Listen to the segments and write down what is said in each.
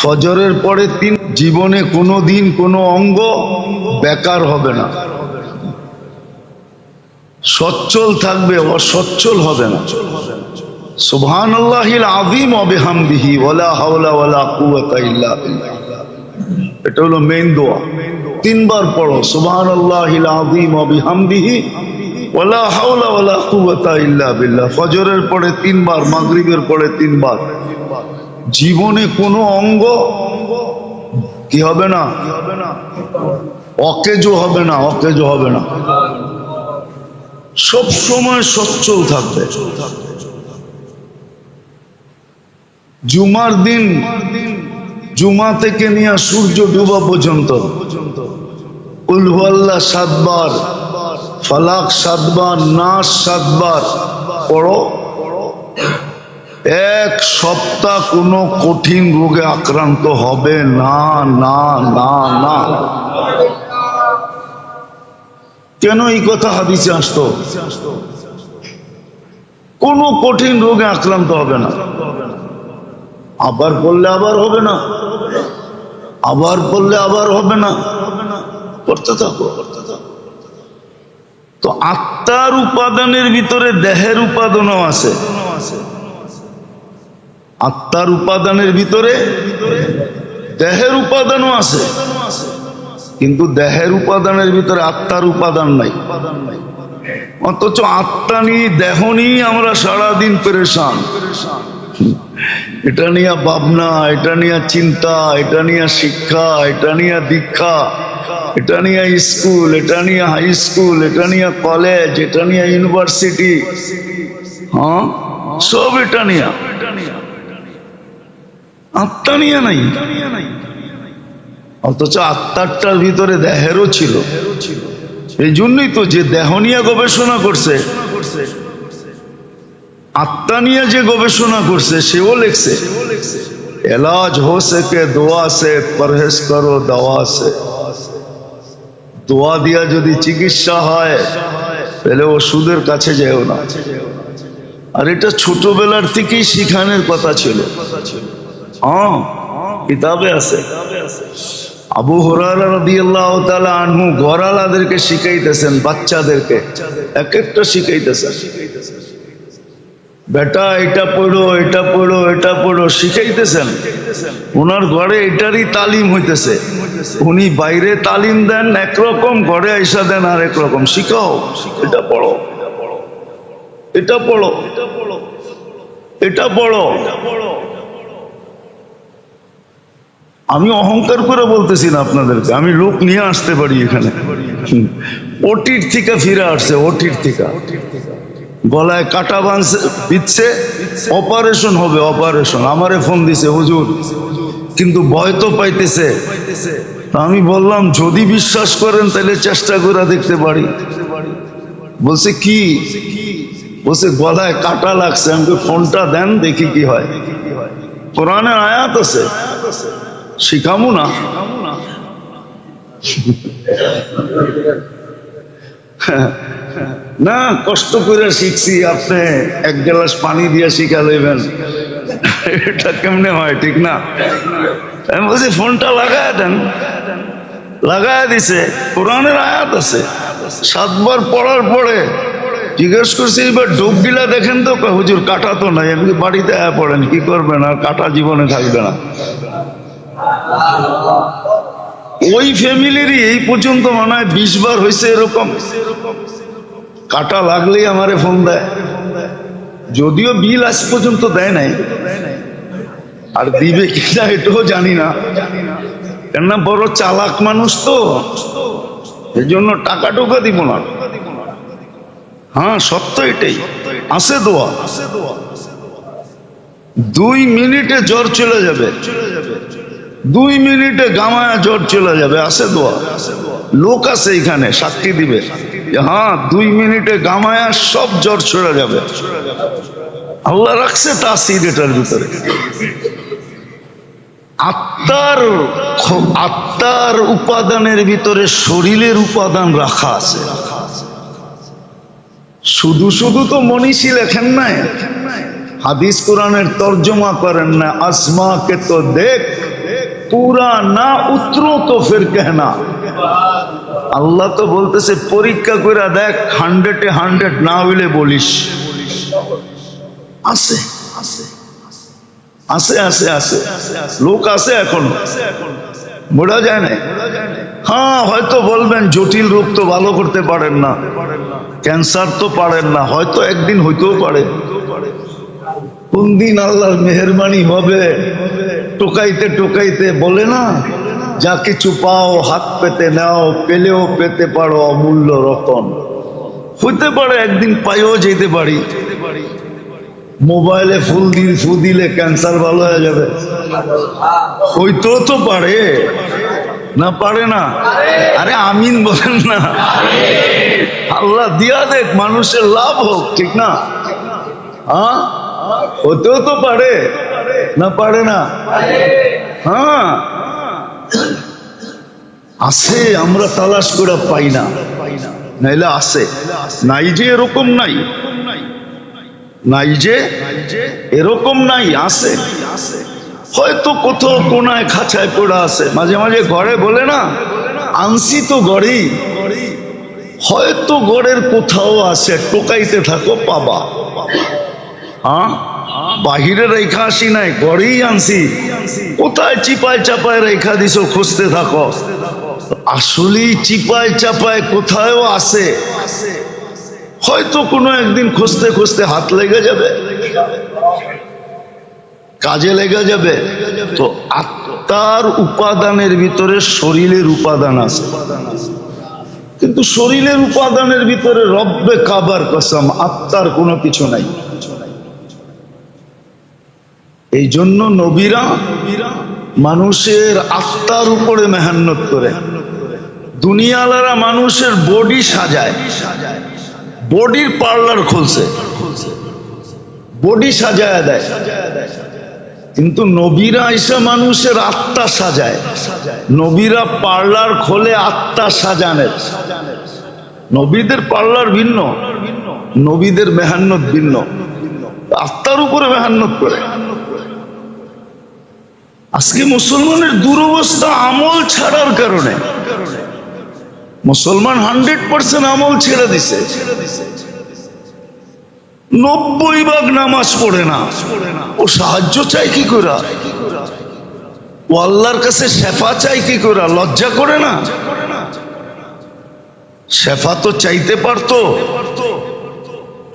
ফজরের পরে তিন জীবনে কোনো দিন কোনো অঙ্গ বেকার হবে না। সচ্ছল থাকবে, অসচ্ছল হবে না। সুবহান আল্লাহিল আদিম ওলা হাওলা ওলা ইল্লা এটা হলো মেইন দোয়া। তিনবার পড়ো সুবহান আল্লাহিল আদিম ওলা হাওলা ওলা কুয়াতা ইল্লা বিল্লাহ। ফজরের পরে তিনবার, মাগরিবের পরে তিনবার। জীবনে কোনো অঙ্গ কি হবে না? অকেজো হবে না, অকেজো হবে না। সব সময় সচ্ছল থাকবে। জুমার দিন, জুমা থেকে নিয়ে সূর্য ডুবা পর্যন্ত। উলহুয়াল্লাহ সাতবার, ফালাক সাতবার নাস সাতবার। পড়ো। এক সপ্তাহ কোনো কঠিন রোগে আক্রান্ত হবে না না না না। কেন এই কথা হাদিসে আসতো? কোনো কঠিন রোগে আক্রান্ত হবে না। আবার পড়লে আবার হবে না। আবার পড়লে আবার হবে না। করতে থাকো করতে থাকো। তো আত্মার উপাদানের ভিতরে দেহের উপাদানও আছে। আত্মার উপাদানের ভিতরে দেহের উপাদানও আছে। কিন্তু দেহের উপাদানের ভিতরে আত্মার উপাদান নাই। অথচ আত্মা নিয়ে, দেহ নিয়ে আমরা সারাদিন পেরেশান। এটা নিয়ে ভাবনা, এটা নিয়ে চিন্তা, এটা নিয়ে শিক্ষা, এটা নিয়ে দীক্ষা, এটা নিয়ে স্কুল, এটা নিয়ে হাই স্কুল, এটা নিয়ে কলেজ, এটা নিয়ে ইউনিভার্সিটি হ্যাঁ? সব এটা নিয়ে। আত্মা নিয়ে নাই। অথচ আত্মারটার ভিতরে দেহেরও ছিল। এই জন্যই তো যে দেহ নিয়ে গবেষণা করছে, আত্মা নিয়ে যে গবেষণা করছে, সেও লিখছে, এলাজ দোয়া সে, পরহেজ করো সে। দোয়া দিয়া যদি চিকিৎসা হয়, তাহলে ওষুধের কাছে যেও না। আর এটা ছোটবেলার থেকেই শিখানোর কথা ছিল। হ্যাঁ কিতাবে আছে। আবু আনহু ঘরালাদেরকে শিখাইতেছেন, বাচ্চাদেরকে। এক একটা শিখাইতেছেন। বেটা, এটা পড়ো এটা পড়ো এটা পড়ো, শিখাইতেছেন। ওনার ঘরে এটারই তালিম হইতেছে। উনি বাইরে তালিম দেন, একরকম ঘরে আইসা দেন, আর একরকম শিখাও। এটা পড়ো। এটা পড়ো। এটা পড়ো। এটা পড়ো। আমি অহংকার করে বলতেছি না আপনাদেরকে, আমি লোক নিয়ে আসতে পারি এখানে। ওটির থেকে ফিরে আসছে, ওটির থেকে। গলায় কাটা বাঁধছে বিচ্ছে অপারেশন হবে, অপারেশন। আমারে ফোন দিছে, হুজুর, কিন্তু ভয় তো পাইতেছে। আমি বললাম, যদি বিশ্বাস করেন তাহলে চেষ্টা করে দেখতে পারি। বলছে, কি? বলছে, গলায় কাটা লাগছে, আমাকে ফোনটা দেন, দেখি কি হয়। কোরআনের আয়াত আছে। শিখামু না। না, কষ্ট করে শিখছি, আপনি এক গ্লাস পানি দিয়ে শিখা দেবেন। এটা কেমনে হয়, ঠিক না? আমি বলছি, ফোনটা লাগায় দেন। লাগায় দিছে, কোরআনের আয়াত আছে। সাতবার পড়ার পরে জিজ্ঞেস করছি এবার ডোব গিলা দেখেন তো? হুজুর, কাটা তো নাই। এমনি বাড়িতে আয়া পড়েন, কি করবেন? আর কাটা জীবনে থাকবে না। ওই ফ্যামিলিরই এই পর্যন্ত মনে হয় বিশ বার হয়েছে এরকম। কাটা লাগলেই আমারে ফোন দেয়। যদিও বিল আজ পর্যন্ত দেয় নাই। আর দিবে কিনা এটাও জানি না। কেননা বড় চালাক মানুষ তো। এই জন্য টাকা টোকা দিব না। হ্যাঁ সত্য এটাই। আছে দোয়া। দুই মিনিটে জ্বর চলে যাবে চলে যাবে। দুই মিনিটে গামায়া জ্বর চলে যাবে আছে দোয়া। লোক আছে এখানে, সাক্ষী দিবে। হ্যাঁ দুই মিনিটে গামায়া সব জ্বর চলে যাবে। আল্লাহ রাখছে তাসির এটার ভিতরে। আত্মার আত্মার উপাদানের ভিতরে শরীরের উপাদান রাখা আছে। শুধু শুধু তো মনীষী লেখেন নাই। হাদিস কোরআনের তর্জমা করেন না আসমাকে তো দেখ। পুরা না উতরো তো ফের কেনা আল্লাহ তো বলতেছে, পরীক্ষা করে দেখ হান্ড্রেডে হান্ড্রেড না হইলে বলিস। আছে আছে আছে আছে আছে। লোক আছে এখনও। বোঝা যায় না হ্যাঁ হয়তো বলবেন, জটিল রোগ তো ভালো করতে পারেন না। ক্যান্সার তো পারেন না, হয়তো একদিন হইতেও পারে। কোন দিন আল্লাহর মেহরবানি হবে? টোকাইতে টোকাইতে বলে না, যা কিছু পাও, হাত পেতে নাও, পেলেও পেতে পারো অমূল্য রতন। হইতে পারে একদিন পাইও যেতে পারি। মোবাইলে ফুল দিল, ফু দিলে ক্যান্সার ভালো হয়ে যাবে। হইতেও তো পারে। না পারে না? আরে আমিন বলেন না। আল্লাহ দিয়া দেখ, মানুষের লাভ হোক, ঠিক না? হ্যাঁ হতেও তো পারে। না পারে না? হ্যাঁ। আছে, আমরা তালাশ করে পাই না। নাইলে আছে। নাই যে এরকম নাই। নাই যে এরকম নাই, আছে। হয়তো কোথাও কোনায় খাঁচায় পড়ে আছে। মাঝে মাঝে ঘরে বলে না আনসি তো গড়েই হয়তো গড়ের কোথাও আছে, টোকাইতে থাকো, পাবা। হ্যাঁ? বাহিরে রেখা আসি নাই গড়েই আনছি। কোথায় চিপায় চাপায় রেখা দিছো খুঁজতে থাকো? আসলেই চিপায় চাপায় কোথায়ও আছে। হয়তো কোনো একদিন খুঁজতে খুঁজতে হাত লেগে যাবে। কাজে লেগে যাবে। তো আত্মার উপাদানের ভিতরে শরীরের উপাদান আছে। কিন্তু শরীরের উপাদানের ভিতরে রব্বে কাবার কসম, আত্মার কোনো কিছু নাই। এই জন্য নবীরা মানুষের আত্মার উপরে মেহান্নত করে। দুনিয়ালারা মানুষের বডি সাজায়। বডির পার্লার খুলছে। বডি সাজায় দেয়। কিন্তু নবীরা এসে মানুষের আত্মা সাজায়। নবীরা পার্লার খোলে আত্মা সাজানের। নবীদের পার্লার ভিন্ন, নবীদের মেহান্নত ভিন্ন। আত্মার উপরে মেহান্নত করে। আজকে মুসলমানের দুরবস্থা আমল ছাড়ার কারণে মুসলমান হান্ড্রেড পার্সেন্ট আমল ছেড়ে দিছে। নব্বই ভাগ নামাজ পড়ে না। ও সাহায্য চাই কি করে? ও আল্লাহর কাছে শেফা চাই কি করে? লজ্জা করে না? শেফা তো চাইতে পারতো।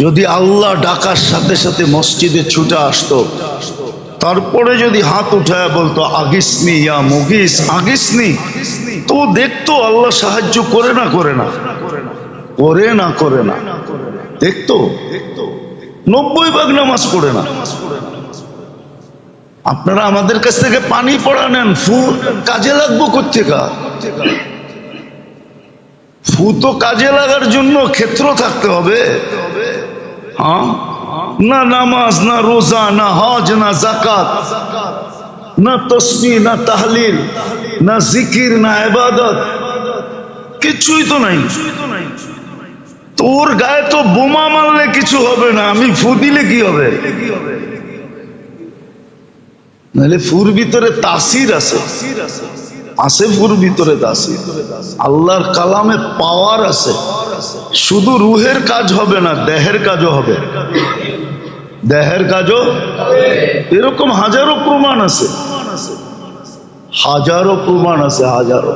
যদি আল্লাহ ডাকার সাথে সাথে মসজিদে ছুটে আসতো তারপরে যদি হাত উঠায় বলতো, আগিসনি ইয়া মুগিস, আগিসনি। তো দেখতো আল্লাহ সাহায্য করে না করে না। করে না করে না। দেখতো? নব্বই ভাগ নামাজ পড়ে না। আপনারা আমাদের কাছ থেকে পানি পড়া নেন, ফু কাজে লাগবো কোথেকা ফু তো কাজে লাগার জন্য ক্ষেত্র থাকতে হবে। হ্যাঁ? না নামাজ, না রোজা, না হজ, না জাকাত না তসমি না তাহলিল, না জিকির, না এবাদত কিছুই তো নাই। তোর গায়ে তো বোমা মারলে কিছু হবে না, আমি ফু দিলে কি হবে? নাহলে ফুর ভিতরে তাসির আছে। আছে ফুর ভিতরে তাসির। আল্লাহর কালামে পাওয়ার আছে। শুধু রুহের কাজ হবে না, দেহের কাজও হবে। দেহের কাজও এরকম হাজারো প্রমাণ আছে। হাজারো প্রমাণ আছে, হাজারো।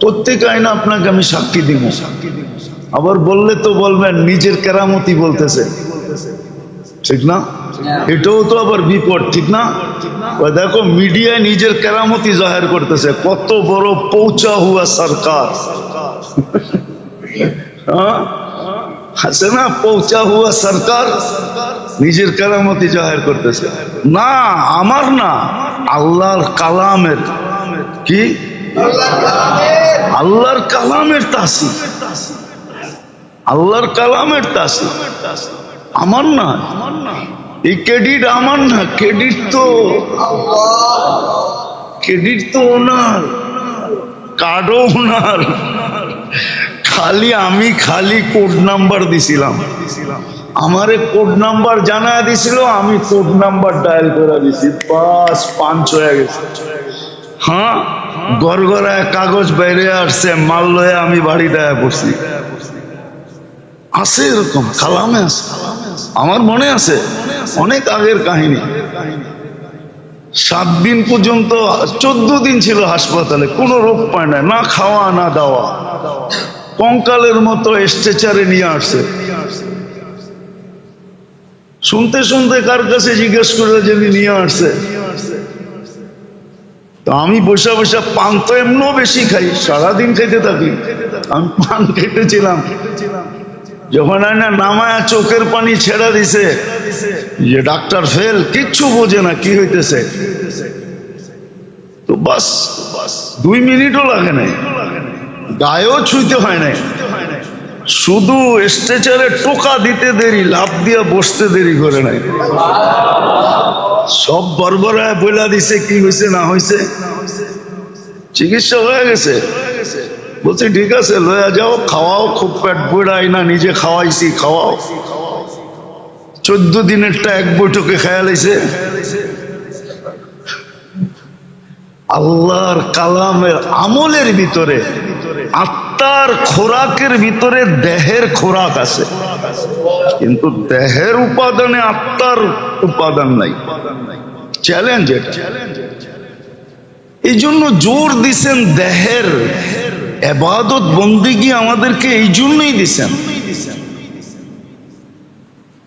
প্রত্যেক আইনা আপনাকে আমি সাক্ষী দিব। আবার বললে তো বলবেন, নিজের কেরামতি বলতেছে। ঠিক না? এটাও তো আবার বিপদ, ঠিক না? দেখো, মিডিয়ায় নিজের কেরামতি জাহের করতেছে। কত বড় পৌঁছা হুয়া সরকার? আছে পৌঁছা হুয়া সরকার নিজের কেরামতি জাহের করতেছে না আমার না আল্লাহর কালামের কি আল্লাহর কালামের তাসি আল্লাহর কালামের তাসি আমার না এই ক্রেডিট আমার না ক্রেডিট তো ক্রেডিট তো ওনার কার্ডও ওনার খালি আমি খালি কোড নাম্বার দিছিলাম। আমারে কোড নাম্বার জানা দিছিল, আমি কোড নাম্বার ডায়াল করে দিছি। বাস পাঁচ হয়ে গেছে। হ্যাঁ গড়গড়ায় কাগজ বাইরে আসছে, মাল লয়ে আমি বাড়ি দেয়া পড়ছি। আছে এরকম, কালামে আছে। আমার মনে আছে, অনেক আগের কাহিনী। সাত দিন পর্যন্ত, চোদ্দ দিন ছিল হাসপাতালে, কোনো রোগ পায় না না খাওয়া, না দাওয়া। কঙ্কালের মতো স্ট্রেচারে নিয়ে আসছে। শুনতে শুনতে কার কাছে জিজ্ঞেস করে যে নিয়ে আসছে? তো আমি বসে বসে পান তো এমনও বেশি খাই, সারাদিন খেতে থাকি। আমি পান খেতেছিলাম যখন না নামায়া চোখের পানি ছেড়া দিছে, যে ডাক্তার ফেল, কিচ্ছু বোঝে না, কি হইতেছে? তো বাস, দুই মিনিটও লাগে নাই। গায়েও ছুঁইতে হয় নাই। শুধু স্ট্রেচারে টোকা দিতে দেরি লাভ দিয়ে বসতে দেরি করে নাই। সব বরবরায় বইলা দিছে, কি হয়েছে না হয়েছে চিকিৎসা হয়ে গেছে। বলছি, ঠিক আছে, লয়া যাও, খাওয়াও, খুব পেট বইড়াই না, নিজে খাওয়াইছি, খাওয়াও। চোদ্দ দিনেরটা এক বৈঠকে খেয়ালাইছে আল্লাহর কালামের আমলের ভিতরে আত্মার খোরাকের ভিতরে দেহের খোরাক আছে। কিন্তু দেহের উপাদানে আত্মার উপাদান নাই। চ্যালেঞ্জ এটা। এই জন্য জোর দিছেন দেহের এবাদত বন্দিগি আমাদেরকে এই জন্যই দিছেন।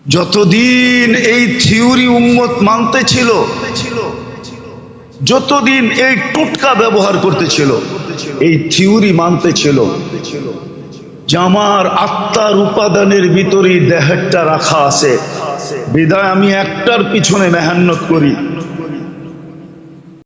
যতদিন এই থিওরি উম্মত মানতে ছিল যতদিন এই টোটকা ব্যবহার করতেছিল, এই থিওরি মানতেছিল যে আমার আত্মার উপাদানের ভিতরে দেহেরটা রাখা আছে। বিদায় আমি একটার পিছনে মেহান্নত করি।